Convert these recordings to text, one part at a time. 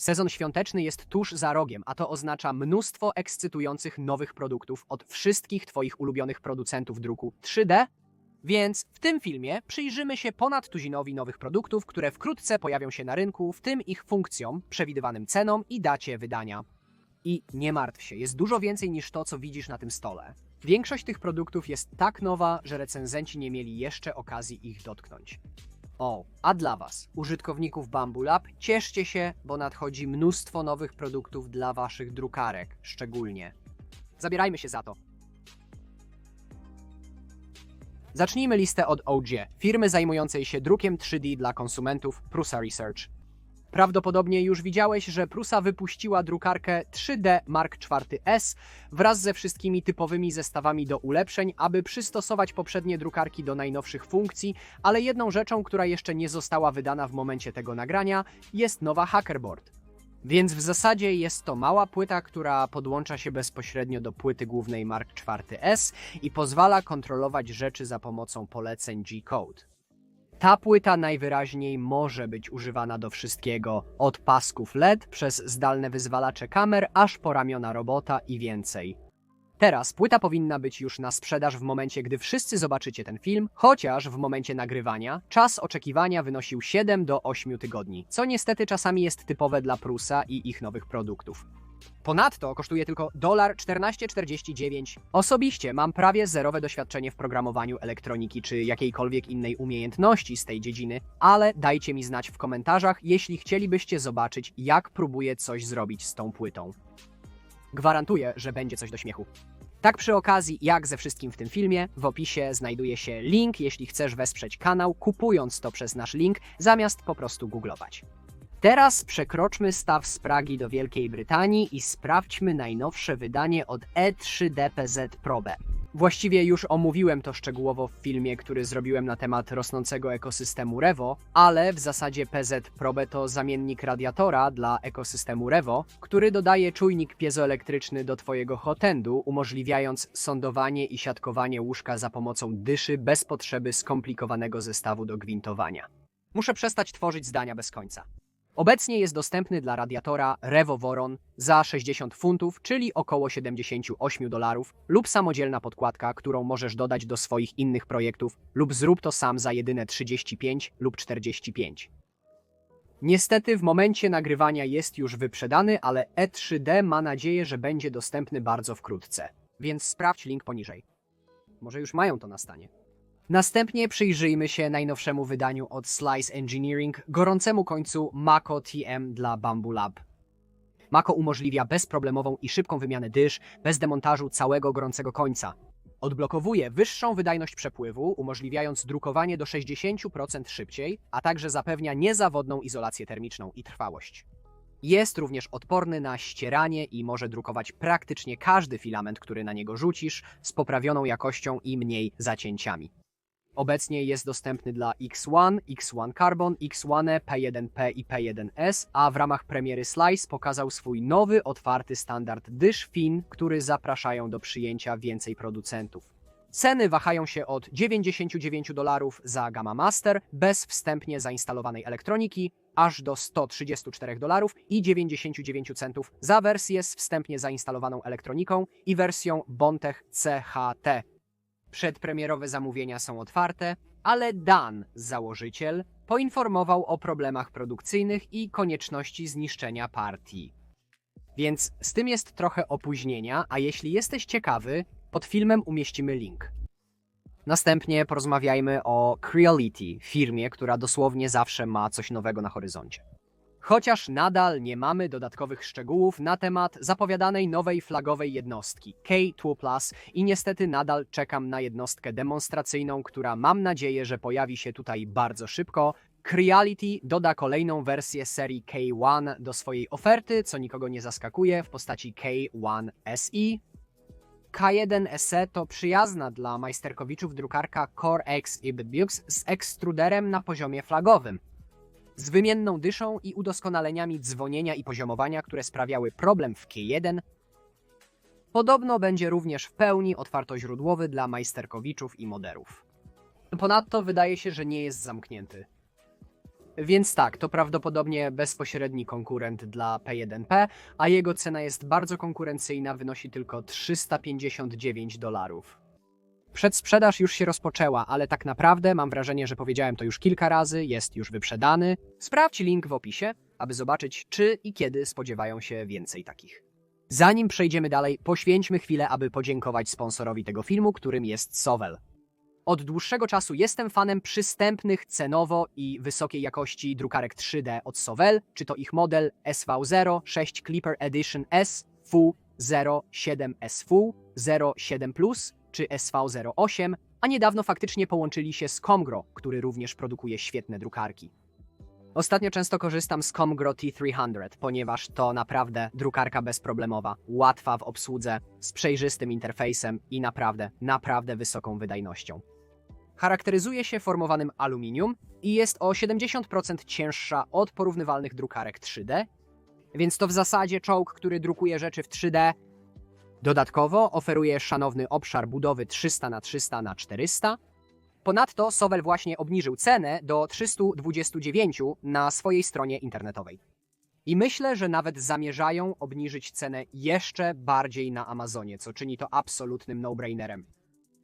Sezon świąteczny jest tuż za rogiem, a to oznacza mnóstwo ekscytujących nowych produktów od wszystkich Twoich ulubionych producentów druku 3D. Więc w tym filmie przyjrzymy się ponad tuzinowi nowych produktów, które wkrótce pojawią się na rynku, w tym ich funkcjom, przewidywanym cenom i dacie wydania. I nie martw się, jest dużo więcej niż to, co widzisz na tym stole. Większość tych produktów jest tak nowa, że recenzenci nie mieli jeszcze okazji ich dotknąć. O, a dla Was, użytkowników Bamboo Lab, cieszcie się, bo nadchodzi mnóstwo nowych produktów dla Waszych drukarek, szczególnie. Zabierajmy się za to. Zacznijmy listę od OG, firmy zajmującej się drukiem 3D dla konsumentów Prusa Research. Prawdopodobnie już widziałeś, że Prusa wypuściła drukarkę 3D Mark IV-S wraz ze wszystkimi typowymi zestawami do ulepszeń, aby przystosować poprzednie drukarki do najnowszych funkcji, ale jedną rzeczą, która jeszcze nie została wydana w momencie tego nagrania, jest nowa Hackerboard. Więc w zasadzie jest to mała płyta, która podłącza się bezpośrednio do płyty głównej Mark IV-S i pozwala kontrolować rzeczy za pomocą poleceń G-Code. Ta płyta najwyraźniej może być używana do wszystkiego, od pasków LED przez zdalne wyzwalacze kamer, aż po ramiona robota i więcej. Teraz płyta powinna być już na sprzedaż w momencie, gdy wszyscy zobaczycie ten film, chociaż w momencie nagrywania czas oczekiwania wynosił 7 do 8 tygodni, co niestety czasami jest typowe dla Prusa i ich nowych produktów. Ponadto kosztuje tylko $14,49. Osobiście mam prawie zerowe doświadczenie w programowaniu elektroniki czy jakiejkolwiek innej umiejętności z tej dziedziny, ale dajcie mi znać w komentarzach, jeśli chcielibyście zobaczyć, jak próbuję coś zrobić z tą płytą. Gwarantuję, że będzie coś do śmiechu. Tak przy okazji, jak ze wszystkim w tym filmie, w opisie znajduje się link, jeśli chcesz wesprzeć kanał, kupując to przez nasz link, zamiast po prostu googlować. Teraz przekroczmy staw z Pragi do Wielkiej Brytanii i sprawdźmy najnowsze wydanie od E E3DPZ Probe. Właściwie już omówiłem to szczegółowo w filmie, który zrobiłem na temat rosnącego ekosystemu Revo, ale w zasadzie PZ Probe to zamiennik radiatora dla ekosystemu Revo, który dodaje czujnik piezoelektryczny do Twojego hotendu, umożliwiając sądowanie i siatkowanie łóżka za pomocą dyszy bez potrzeby skomplikowanego zestawu do gwintowania. Muszę przestać tworzyć zdania bez końca. Obecnie jest dostępny dla radiatora Revo Voron za 60 funtów, czyli około 78 dolarów, lub samodzielna podkładka, którą możesz dodać do swoich innych projektów, lub zrób to sam za jedyne 35 lub 45. Niestety w momencie nagrywania jest już wyprzedany, ale E3D ma nadzieję, że będzie dostępny bardzo wkrótce. Więc sprawdź link poniżej. Może już mają to na stanie. Następnie przyjrzyjmy się najnowszemu wydaniu od Slice Engineering, gorącemu końcu Mako TM dla Bamboo Lab. Mako umożliwia bezproblemową i szybką wymianę dysz bez demontażu całego gorącego końca. Odblokowuje wyższą wydajność przepływu, umożliwiając drukowanie do 60% szybciej, a także zapewnia niezawodną izolację termiczną i trwałość. Jest również odporny na ścieranie i może drukować praktycznie każdy filament, który na niego rzucisz, z poprawioną jakością i mniej zacięciami. Obecnie jest dostępny dla X1, X1 Carbon, X1, P1P i P1S, a w ramach premiery Slice pokazał swój nowy, otwarty standard dysz fin, który zapraszają do przyjęcia więcej producentów. Ceny wahają się od 99 dolarów za Gamma Master bez wstępnie zainstalowanej elektroniki, aż do 134 dolarów i 99 centów za wersję z wstępnie zainstalowaną elektroniką i wersją Bontech CHT. Przedpremierowe zamówienia są otwarte, ale Dan, założyciel, poinformował o problemach produkcyjnych i konieczności zniszczenia partii. Więc z tym jest trochę opóźnienia, a jeśli jesteś ciekawy, pod filmem umieścimy link. Następnie porozmawiajmy o Creality, firmie, która dosłownie zawsze ma coś nowego na horyzoncie. Chociaż nadal nie mamy dodatkowych szczegółów na temat zapowiadanej nowej flagowej jednostki K2 Plus i niestety nadal czekam na jednostkę demonstracyjną, która mam nadzieję, że pojawi się tutaj bardzo szybko. Creality doda kolejną wersję serii K1 do swojej oferty, co nikogo nie zaskakuje, w postaci K1 SE. K1 SE to przyjazna dla majsterkowiczów drukarka Core X Ibibux z ekstruderem na poziomie flagowym z wymienną dyszą i udoskonaleniami dzwonienia i poziomowania, które sprawiały problem w K1. Podobno będzie również w pełni otwartoźródłowy dla majsterkowiczów i moderów. Ponadto wydaje się, że nie jest zamknięty. Więc tak, to prawdopodobnie bezpośredni konkurent dla P1P, a jego cena jest bardzo konkurencyjna, wynosi tylko 359 dolarów. Przedsprzedaż już się rozpoczęła, ale tak naprawdę mam wrażenie, że powiedziałem to już kilka razy, jest już wyprzedany. Sprawdź link w opisie, aby zobaczyć, czy i kiedy spodziewają się więcej takich. Zanim przejdziemy dalej, poświęćmy chwilę, aby podziękować sponsorowi tego filmu, którym jest Sovel. Od dłuższego czasu jestem fanem przystępnych cenowo i wysokiej jakości drukarek 3D od Sovel, czy to ich model SV0 6 Clipper Edition SV07 SV 07 Plus czy SV08, a niedawno faktycznie połączyli się z Comgro, który również produkuje świetne drukarki. Ostatnio często korzystam z Comgro T300, ponieważ to naprawdę drukarka bezproblemowa, łatwa w obsłudze, z przejrzystym interfejsem i naprawdę, naprawdę wysoką wydajnością. Charakteryzuje się formowanym aluminium i jest o 70% cięższa od porównywalnych drukarek 3D, więc to w zasadzie czołg, który drukuje rzeczy w 3D. Dodatkowo oferuje szanowny obszar budowy 300 na 300 na 400. Ponadto Sowel właśnie obniżył cenę do 329 na swojej stronie internetowej. I myślę, że nawet zamierzają obniżyć cenę jeszcze bardziej na Amazonie, co czyni to absolutnym no-brainerem.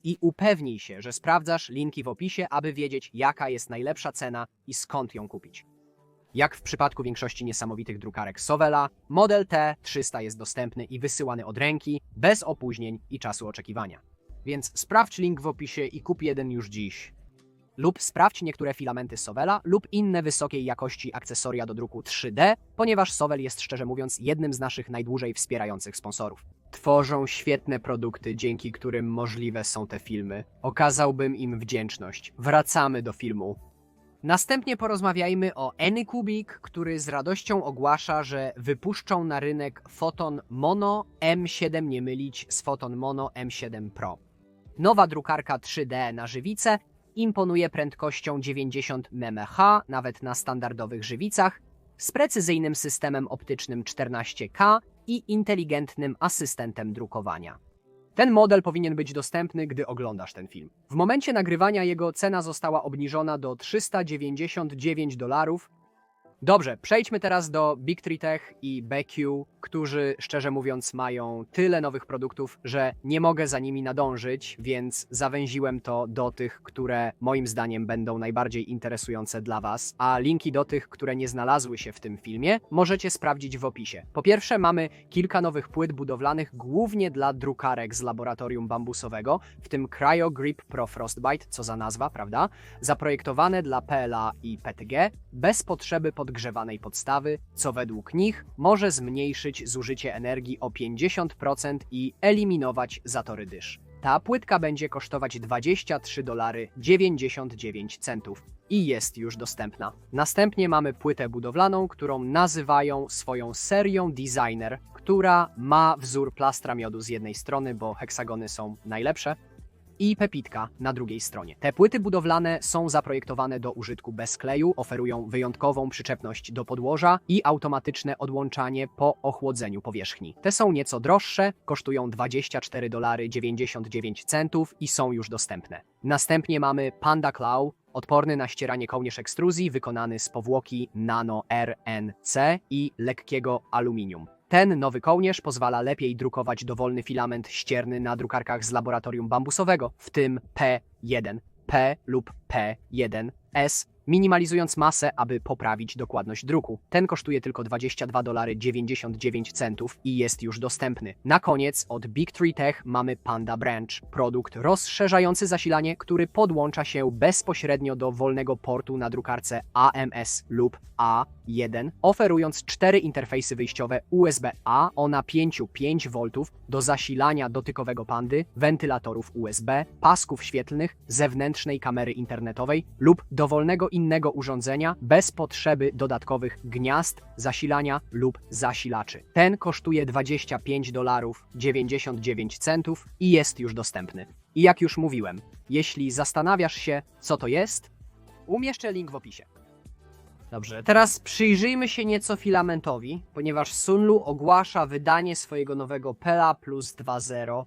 I upewnij się, że sprawdzasz linki w opisie, aby wiedzieć, jaka jest najlepsza cena i skąd ją kupić. Jak w przypadku większości niesamowitych drukarek Sovela, model T300 jest dostępny i wysyłany od ręki, bez opóźnień i czasu oczekiwania. Więc sprawdź link w opisie i kup jeden już dziś. Lub sprawdź niektóre filamenty Sovela lub inne wysokiej jakości akcesoria do druku 3D, ponieważ Sovel jest szczerze mówiąc jednym z naszych najdłużej wspierających sponsorów. Tworzą świetne produkty, dzięki którym możliwe są te filmy. Okazałbym im wdzięczność. Wracamy do filmu. Następnie porozmawiajmy o Anycubic, który z radością ogłasza, że wypuszczą na rynek Photon Mono M7 nie mylić z Photon Mono M7 Pro. Nowa drukarka 3D na żywicę imponuje prędkością 90 mmH, nawet na standardowych żywicach, z precyzyjnym systemem optycznym 14K i inteligentnym asystentem drukowania. Ten model powinien być dostępny, gdy oglądasz ten film. W momencie nagrywania jego cena została obniżona do 399 dolarów. Dobrze, przejdźmy teraz do Big Tree Tech i BQ, którzy szczerze mówiąc mają tyle nowych produktów, że nie mogę za nimi nadążyć, więc zawęziłem to do tych, które moim zdaniem będą najbardziej interesujące dla Was, a linki do tych, które nie znalazły się w tym filmie, możecie sprawdzić w opisie. Po pierwsze mamy kilka nowych płyt budowlanych głównie dla drukarek z laboratorium bambusowego, w tym Cryo Grip Pro Frostbite, co za nazwa, prawda? Zaprojektowane dla PLA i PTG, bez potrzeby podgrzewanej podstawy, co według nich może zmniejszyć zużycie energii o 50% i eliminować zatory dysz. Ta płytka będzie kosztować 23 dolary 99 centów i jest już dostępna. Następnie mamy płytę budowlaną, którą nazywają swoją serią Designer, która ma wzór plastra miodu z jednej strony, bo heksagony są najlepsze, i pepitka na drugiej stronie. Te płyty budowlane są zaprojektowane do użytku bez kleju, oferują wyjątkową przyczepność do podłoża i automatyczne odłączanie po ochłodzeniu powierzchni. Te są nieco droższe, kosztują 24 dolary 99 centów i są już dostępne. Następnie mamy Panda Claw, odporny na ścieranie kołnierz ekstruzji, wykonany z powłoki Nano RNC i lekkiego aluminium. Ten nowy kołnierz pozwala lepiej drukować dowolny filament ścierny na drukarkach z laboratorium bambusowego, w tym P1, P lub P1S, minimalizując masę, aby poprawić dokładność druku. Ten kosztuje tylko 22 dolary 99 centów i jest już dostępny. Na koniec od Big Tree Tech mamy Panda Branch, produkt rozszerzający zasilanie, który podłącza się bezpośrednio do wolnego portu na drukarce AMS lub A1, oferując cztery interfejsy wyjściowe USB-A o napięciu 5 V do zasilania dotykowego pandy, wentylatorów USB, pasków świetlnych, zewnętrznej kamery internetowej lub dowolnego innego urządzenia bez potrzeby dodatkowych gniazd, zasilania lub zasilaczy. Ten kosztuje 25 dolarów 99 centów i jest już dostępny. I jak już mówiłem, jeśli zastanawiasz się, co to jest, umieszczę link w opisie. Dobrze, teraz przyjrzyjmy się nieco filamentowi, ponieważ Sunlu ogłasza wydanie swojego nowego Pela Plus 2.0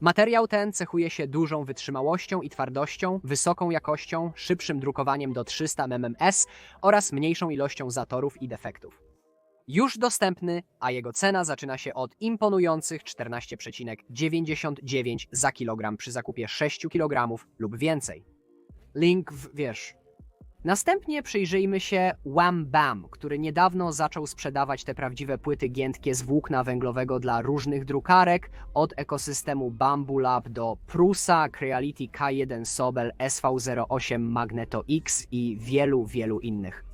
Materiał ten cechuje się dużą wytrzymałością i twardością, wysoką jakością, szybszym drukowaniem do 300 mms oraz mniejszą ilością zatorów i defektów. Już dostępny, a jego cena zaczyna się od imponujących 14,99 za kilogram przy zakupie 6 kg lub więcej. Link w wiesz. Następnie przyjrzyjmy się Wham Bam, który niedawno zaczął sprzedawać te prawdziwe płyty giętkie z włókna węglowego dla różnych drukarek, od ekosystemu Bamboo Lab do Prusa, Creality K1 Sobel, SV08 Magneto X i wielu, wielu innych.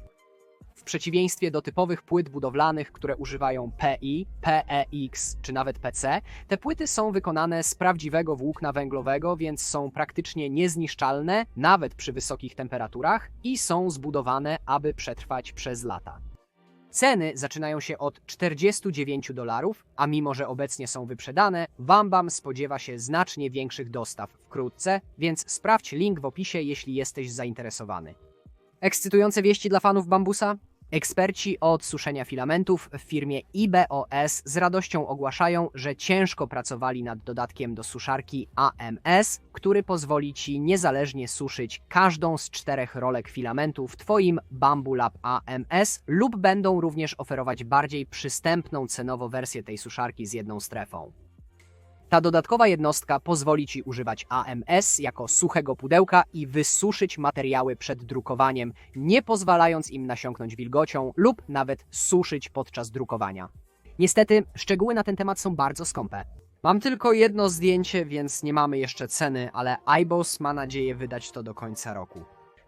Przeciwieństwie do typowych płyt budowlanych, które używają PI, PEX czy nawet PC, te płyty są wykonane z prawdziwego włókna węglowego, więc są praktycznie niezniszczalne, nawet przy wysokich temperaturach i są zbudowane, aby przetrwać przez lata. Ceny zaczynają się od 49 dolarów, a mimo że obecnie są wyprzedane, Wambam spodziewa się znacznie większych dostaw wkrótce, więc sprawdź link w opisie, jeśli jesteś zainteresowany. Ekscytujące wieści dla fanów bambusa? Eksperci od suszenia filamentów w firmie IBOS z radością ogłaszają, że ciężko pracowali nad dodatkiem do suszarki AMS, który pozwoli Ci niezależnie suszyć każdą z czterech rolek filamentu w Twoim Bamboo Lab AMS lub będą również oferować bardziej przystępną cenowo wersję tej suszarki z jedną strefą. Ta dodatkowa jednostka pozwoli Ci używać AMS jako suchego pudełka i wysuszyć materiały przed drukowaniem, nie pozwalając im nasiąknąć wilgocią lub nawet suszyć podczas drukowania. Niestety, szczegóły na ten temat są bardzo skąpe. Mam tylko jedno zdjęcie, więc nie mamy jeszcze ceny, ale iBoss ma nadzieję wydać to do końca roku.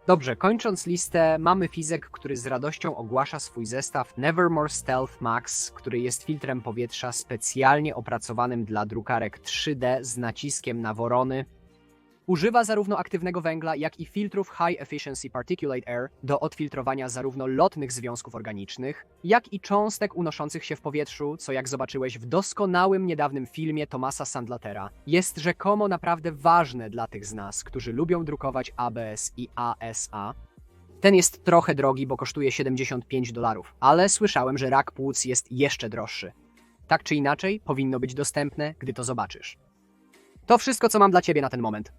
Dobrze, kończąc listę, mamy Fizek, który z radością ogłasza swój zestaw Nevermore Stealth Max, który jest filtrem powietrza specjalnie opracowanym dla drukarek 3D z naciskiem na worony. Używa zarówno aktywnego węgla, jak i filtrów High Efficiency Particulate Air do odfiltrowania zarówno lotnych związków organicznych, jak i cząstek unoszących się w powietrzu, co jak zobaczyłeś w doskonałym niedawnym filmie Tomasa Sandlatera, jest rzekomo naprawdę ważne dla tych z nas, którzy lubią drukować ABS i ASA. Ten jest trochę drogi, bo kosztuje 75 dolarów, ale słyszałem, że rak płuc jest jeszcze droższy. Tak czy inaczej, powinno być dostępne, gdy to zobaczysz. To wszystko, co mam dla Ciebie na ten moment.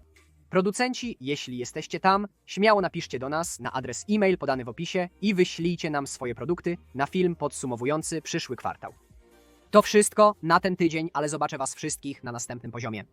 Producenci, jeśli jesteście tam, śmiało napiszcie do nas na adres e-mail podany w opisie i wyślijcie nam swoje produkty na film podsumowujący przyszły kwartał. To wszystko na ten tydzień, ale zobaczę Was wszystkich na następnym poziomie.